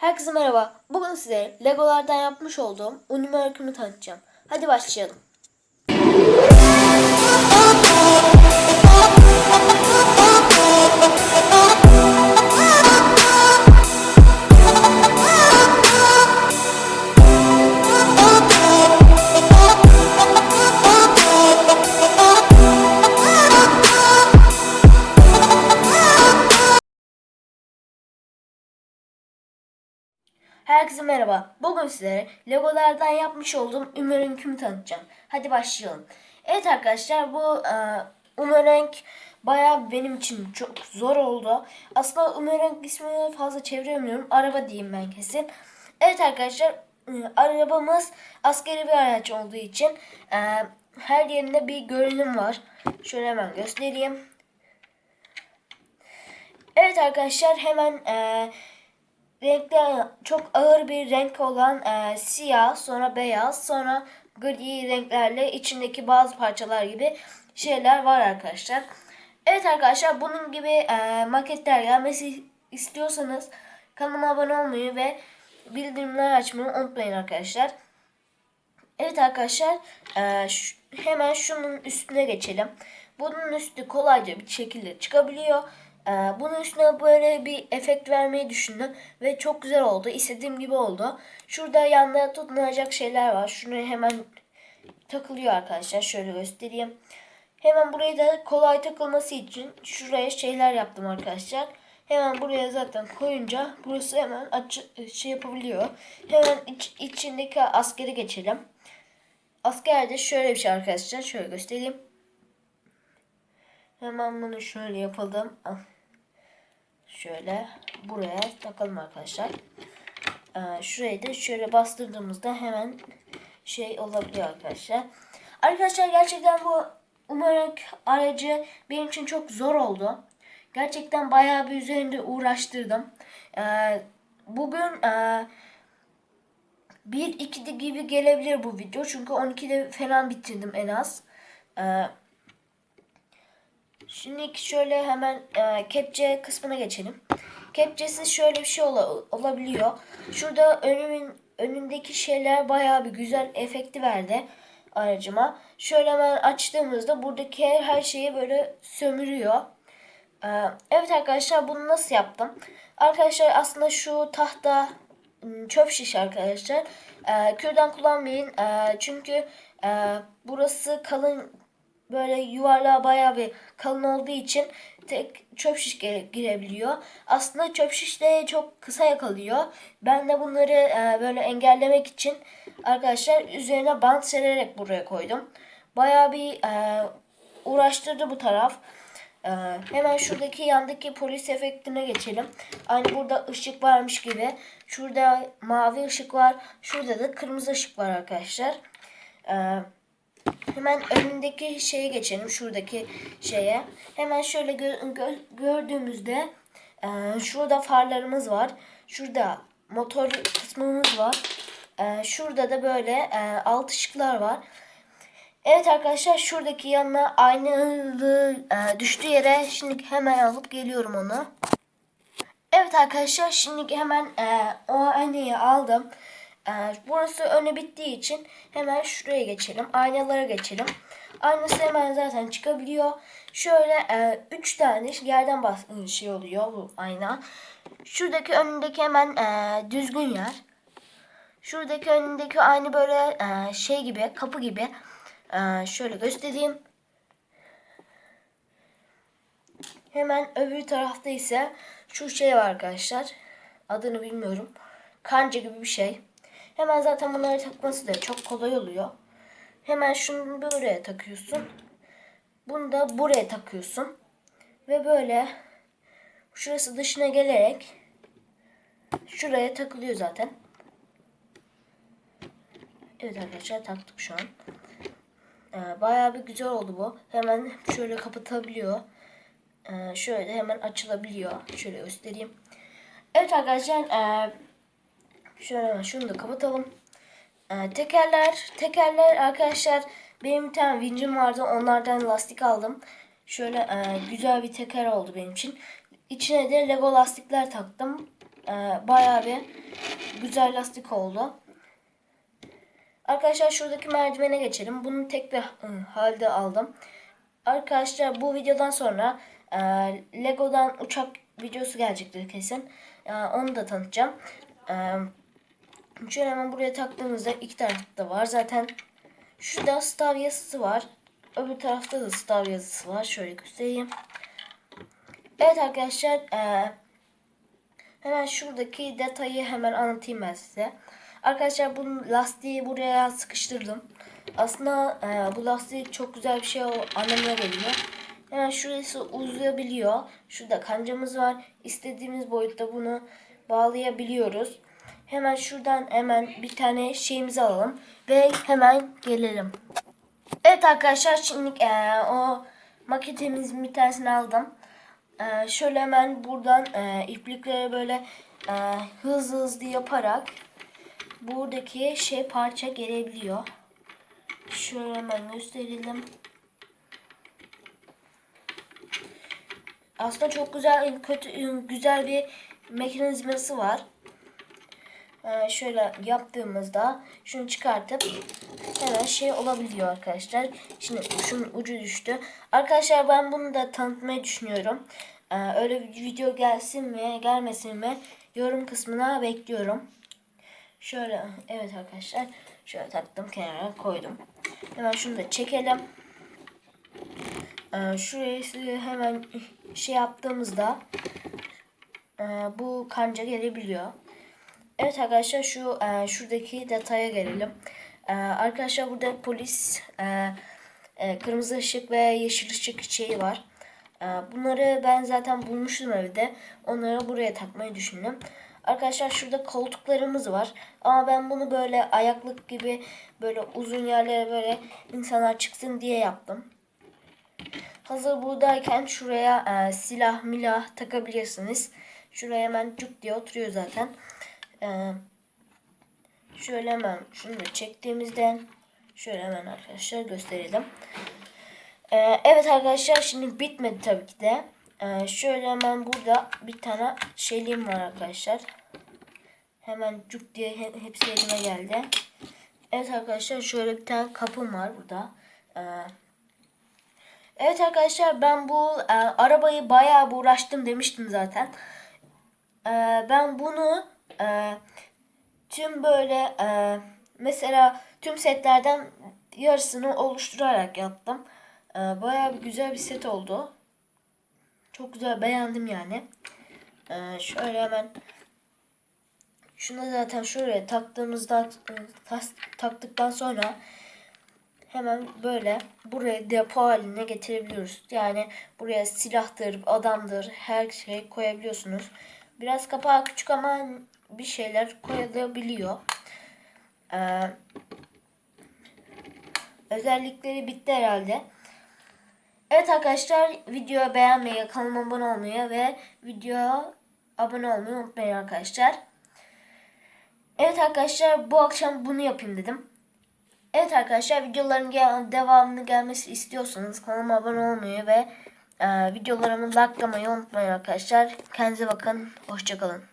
Herkese merhaba. Bugün size Legolardan yapmış olduğum Unime öykümü tanıtacağım. Hadi başlayalım. Herkese merhaba. Bugün sizlere Legolardan yapmış olduğum Ümerönkümü tanıtacağım. Hadi başlayalım. Evet arkadaşlar bu e, Ümerönk bayağı benim için çok zor oldu. Aslında Ümerönk ismini fazla çeviremiyorum. Araba diyeyim ben kesin. Evet arkadaşlar e, arabamız askeri bir araç olduğu için e, her yerinde bir görünüm var. Şöyle hemen göstereyim. Evet arkadaşlar hemen e, renkler çok ağır bir renk olan e, siyah, sonra beyaz, sonra gri renklerle içindeki bazı parçalar gibi şeyler var arkadaşlar. Evet arkadaşlar bunun gibi e, maketler gelmesi istiyorsanız kanalıma abone olmayı ve bildirimleri açmayı unutmayın arkadaşlar. Evet arkadaşlar e, hemen şunun üstüne geçelim. Bunun üstü kolayca bir şekilde çıkabiliyor. E, bunun üstüne böyle bir efekt vermeyi düşündüm ve çok güzel oldu. İstediğim gibi oldu. Şurada yanda tutunacak şeyler var. Şunu hemen takılıyor arkadaşlar. Şöyle göstereyim. Hemen buraya da kolay takılması için şuraya şeyler yaptım arkadaşlar. Hemen buraya zaten koyunca burası hemen aç şey yapabiliyor. Hemen iç, içindeki askeri geçelim. Askerde şöyle bir şey arkadaşlar. Şöyle göstereyim. Hemen bunu şöyle yapalım. Ah. Şöyle buraya takalım arkadaşlar. Ee, şurayı da şöyle bastırdığımızda hemen şey olabiliyor arkadaşlar. Arkadaşlar gerçekten bu umarım aracı benim için çok zor oldu. Gerçekten bayağı bir üzerinde uğraştırdım. Ee, bugün e, 1-2'de gibi gelebilir bu video. Çünkü 12'de falan bitirdim en az. Ee, şimdi şöyle hemen e, kepçe kısmına geçelim. Kepçesiz şöyle bir şey ola- olabiliyor. Şurada önümün önündeki şeyler bayağı bir güzel efekti verdi aracıma. Şöyle hemen açtığımızda buradaki her, her şeyi böyle sömürüyor. Ee, evet arkadaşlar bunu nasıl yaptım? Arkadaşlar aslında şu tahta ım, çöp şiş arkadaşlar. Ee, kürdan kullanmayın. Ee, çünkü e, burası kalın böyle yuvarlağı bayağı bir kalın olduğu için tek çöp şiş gire- girebiliyor. Aslında çöp şiş de çok kısa yakalıyor. Ben de bunları e, böyle engellemek için arkadaşlar üzerine bant sererek buraya koydum. Bayağı bir e, uğraştırdı bu taraf. Ee, hemen şuradaki yandaki polis efektine geçelim. Aynı burada ışık varmış gibi. Şurada mavi ışık var. Şurada da kırmızı ışık var arkadaşlar. Ee, hemen önündeki şeye geçelim. Şuradaki şeye. Hemen şöyle gö- gö- gördüğümüzde e, şurada farlarımız var. Şurada motor kısmımız var. E, şurada da böyle e, alt ışıklar var. Evet arkadaşlar şuradaki yanına aynalı e, düştüğü yere şimdi hemen alıp geliyorum onu. Evet arkadaşlar şimdi hemen e, o aynayı aldım. E, burası önü bittiği için hemen şuraya geçelim. Aynalara geçelim. Aynası hemen zaten çıkabiliyor. Şöyle 3 tane yerden bas şey oluyor bu ayna. Şuradaki önündeki hemen e, düzgün yer. Şuradaki önündeki aynı böyle e, şey gibi kapı gibi. E, şöyle göstereyim. Hemen öbür tarafta ise şu şey var arkadaşlar. Adını bilmiyorum. Kanca gibi bir şey. Hemen zaten bunları takması da çok kolay oluyor. Hemen şunu buraya takıyorsun. Bunu da buraya takıyorsun. Ve böyle şurası dışına gelerek şuraya takılıyor zaten. Evet arkadaşlar taktık şu an. Ee, bayağı bir güzel oldu bu. Hemen şöyle kapatabiliyor. Ee, şöyle hemen açılabiliyor. Şöyle göstereyim. Evet arkadaşlar ee, şöyle şunu da kapatalım. Ee, tekerler, tekerler arkadaşlar benim bir tane vincim vardı. Onlardan lastik aldım. Şöyle ee, güzel bir teker oldu benim için. İçine de Lego lastikler taktım. e, bayağı bir güzel lastik oldu. Arkadaşlar şuradaki merdivene geçelim. Bunu tek bir e, halde aldım. Arkadaşlar bu videodan sonra e, Lego'dan uçak videosu gelecektir kesin. E, onu da tanıtacağım. E, şöyle hemen buraya taktığımızda iki tarafta var. Zaten şurada stav yazısı var. Öbür tarafta da stav yazısı var. Şöyle göstereyim. Evet arkadaşlar e, hemen şuradaki detayı hemen anlatayım ben size. Arkadaşlar bu lastiği buraya sıkıştırdım. Aslında e, bu lastik çok güzel bir şey anlamına geliyor. Hemen şurası uzayabiliyor. Şurada kancamız var. İstediğimiz boyutta bunu bağlayabiliyoruz. Hemen şuradan hemen bir tane şeyimizi alalım ve hemen gelelim. Evet arkadaşlar şimdi e, o maketimizin bir tanesini aldım. E, şöyle hemen buradan e, iplikleri böyle e, hızlı hızlı yaparak buradaki şey parça gelebiliyor. Şöyle hemen gösterelim. Aslında çok güzel kötü güzel bir mekanizması var. Ee, şöyle yaptığımızda şunu çıkartıp hemen şey olabiliyor arkadaşlar. Şimdi şunun ucu düştü. Arkadaşlar ben bunu da tanıtmayı düşünüyorum. Ee, öyle bir video gelsin mi gelmesin mi yorum kısmına bekliyorum. Şöyle evet arkadaşlar şöyle taktım kenara koydum. Hemen şunu da çekelim. Ee, şurayı hemen şey yaptığımızda e, bu kanca gelebiliyor. Evet arkadaşlar şu e, şuradaki detaya gelelim. E, arkadaşlar burada polis e, e, kırmızı ışık ve yeşil ışık şeyi var. E, bunları ben zaten bulmuştum evde. Onları buraya takmayı düşündüm. Arkadaşlar şurada koltuklarımız var. Ama ben bunu böyle ayaklık gibi böyle uzun yerlere böyle insanlar çıksın diye yaptım. Hazır buradayken şuraya e, silah milah takabilirsiniz. Şuraya hemen cuk diye oturuyor zaten. E, şöyle hemen şunu da çektiğimizden şöyle hemen arkadaşlar gösterelim. E, evet arkadaşlar şimdi bitmedi tabii ki de. E, şöyle hemen burada bir tane şeyliğim var arkadaşlar. Hemen cuk diye he- hepsi elime geldi. Evet arkadaşlar şöyle bir tane kapım var burada. E, Evet arkadaşlar ben bu e, arabayı bayağı uğraştım demiştim zaten. Ben bunu e, tüm böyle e, mesela tüm setlerden yarısını oluşturarak yaptım. E, bayağı güzel bir set oldu. Çok güzel beğendim yani. E, şöyle hemen şunu zaten şuraya taktığımızda e, tas- taktıktan sonra hemen böyle buraya depo haline getirebiliyoruz. Yani buraya silahtır, adamdır, her şey koyabiliyorsunuz. Biraz kapağı küçük ama bir şeyler koyulabiliyor. Ee, özellikleri bitti herhalde. Evet arkadaşlar videoyu beğenmeyi, kanalıma abone olmayı ve videoya abone olmayı unutmayın arkadaşlar. Evet arkadaşlar bu akşam bunu yapayım dedim. Evet arkadaşlar videoların devamını gelmesi istiyorsanız kanalıma abone olmayı ve e, videolarımı likelamayı unutmayın arkadaşlar. Kendinize bakın. Hoşçakalın.